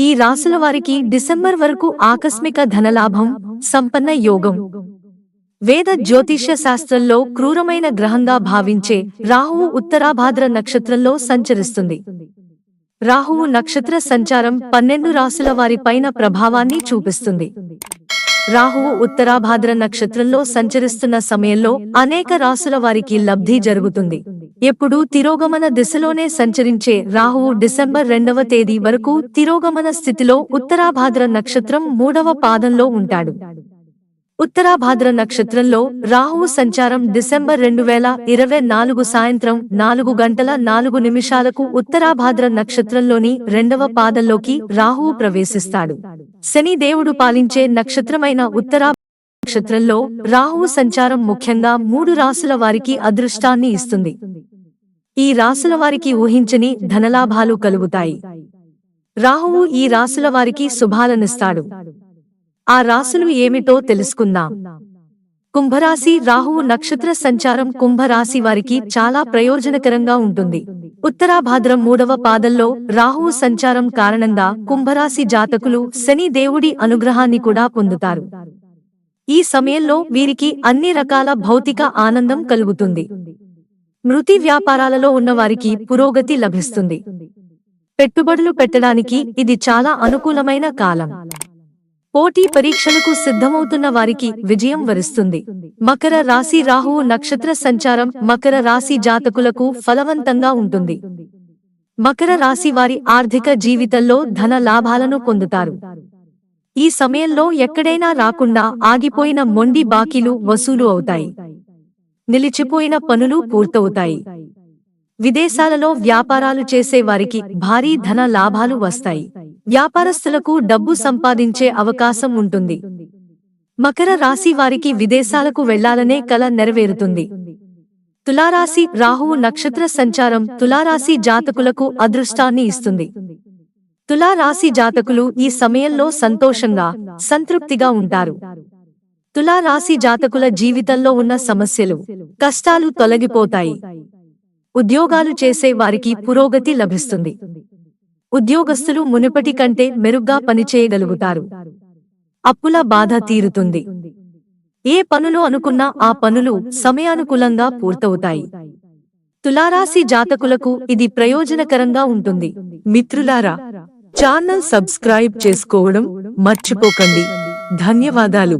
ఈ రాసుల వారికి డిసెంబర్ వరకు ఆకస్మిక ధనలాభం సంపన్న యోగం. వేద జ్యోతిష్య శాస్త్రంలో క్రూరమైన గ్రహంగా భావించే రాహువు ఉత్తరాభాద్ర నక్షత్రంలో సంచరిస్తుంది. రాహువు నక్షత్ర సంచారం పన్నెండు రాసుల వారిపైన ప్రభావాన్ని చూపిస్తుంది. రాహువు ఉత్తరాభాద్ర నక్షత్రంలో సంచరిస్తున్న సమయంలో అనేక రాసుల వారికి లబ్ధి జరుగుతుంది. ఎప్పుడూ తిరోగమన దిశలోనే సంచరించే రాహువు డిసెంబర్ రెండవ తేదీ వరకు తిరోగమన స్థితిలో ఉత్తరాభాద్ర నక్షత్రం మూడవ పాదంలో ఉంటాడు. ఉత్తరాభాద్ర నక్షత్రంలో రాహువు సంచారం డిసెంబర్ రెండు వేల ఇరవై నాలుగు సాయంత్రం నాలుగు గంటల నాలుగు నిమిషాలకు ఉత్తరాభాద్ర నక్షత్రంలోని రెండవ పాదంలోకి రాహువు ప్రవేశిస్తాడు. శని దేవుడు పాలించే నక్షత్రమైన ఉత్తరా నక్షత్రంలో రాహువు సంచారం ముఖ్యంగా మూడు రాసుల వారికి అదృష్టాన్ని ఇస్తుంది. ఈ రాసుల వారికి ఊహించని ధనలాభాలు కలుగుతాయి. రాహువు ఈ రాసుల వారికి శుభాలనిస్తాడు. ఆ రాసులు ఏమిటో తెలుసుకుందాం. కుంభరాశి రాహువు నక్షత్ర సంచారం కుంభరాశి వారికి చాలా ప్రయోజనకరంగా ఉంటుంది. ఉత్తరాభాద్రం మూడవ పాదంలో రాహువు సంచారం కారణంగా కుంభరాశి జాతకులు శని దేవుడి అనుగ్రహాన్ని కూడా పొందుతారు. ఈ సమయంలో వీరికి అన్ని రకాల భౌతిక ఆనందం కలుగుతుంది. మృతి వ్యాపారాలలో ఉన్నవారికి పురోగతి లభిస్తుంది. పెట్టుబడులు పెట్టడానికి ఇది చాలా అనుకూలమైన కాలం. పోటీ పరీక్షలకు సిద్ధమవుతున్న వారికి విజయం వరిస్తుంది. మకర రాశి రాహువు నక్షత్ర సంచారం మకర రాశి జాతకులకు ఫలవంతంగా ఉంటుంది. మకర రాశి వారి ఆర్థిక జీవితంలో ధన లాభాలను పొందుతారు. ఈ సమయంలో ఎక్కడైనా రాకుండా ఆగిపోయిన మొండి బాకీలు వసూలు అవుతాయి. నిలిచిపోయిన పనులు పూర్తవుతాయి. విదేశాలలో వ్యాపారాలు చేసే వారికి భారీ ధన లాభాలు వస్తాయి. వ్యాపారస్తులకు డబ్బు సంపాదించే అవకాశం ఉంటుంది. మకర రాశి వారికి విదేశాలకు వెళ్ళాలనే కల నెరవేరుతుంది. తులారాశి రాహువు నక్షత్ర సంచారం తులారాశి జాతకులకు అదృష్టాన్ని ఇస్తుంది. తులారాశి జాతకులు ఈ సమయంలో సంతోషంగా సంతృప్తిగా ఉంటారు. తులారాశి జాతకుల జీవితంలో ఉన్న సమస్యలు కష్టాలు తొలగిపోతాయి. ఉద్యోగాలు చేసే వారికి పురోగతి లభిస్తుంది. ఉద్యోగస్తులు మునుపటి కంటే మెరుగ్గా పనిచేయగలుగుతారు. అప్పుల బాధ తీరుతుంది. ఏ పనులు అనుకున్నా ఆ పనులు సమయానుకూలంగా పూర్తవుతాయి. తులారాశి జాతకులకు ఇది ప్రయోజనకరంగా ఉంటుంది. మిత్రులారా ఛానల్ సబ్స్క్రైబ్ చేసుకోవడం మర్చిపోకండి. ధన్యవాదాలు.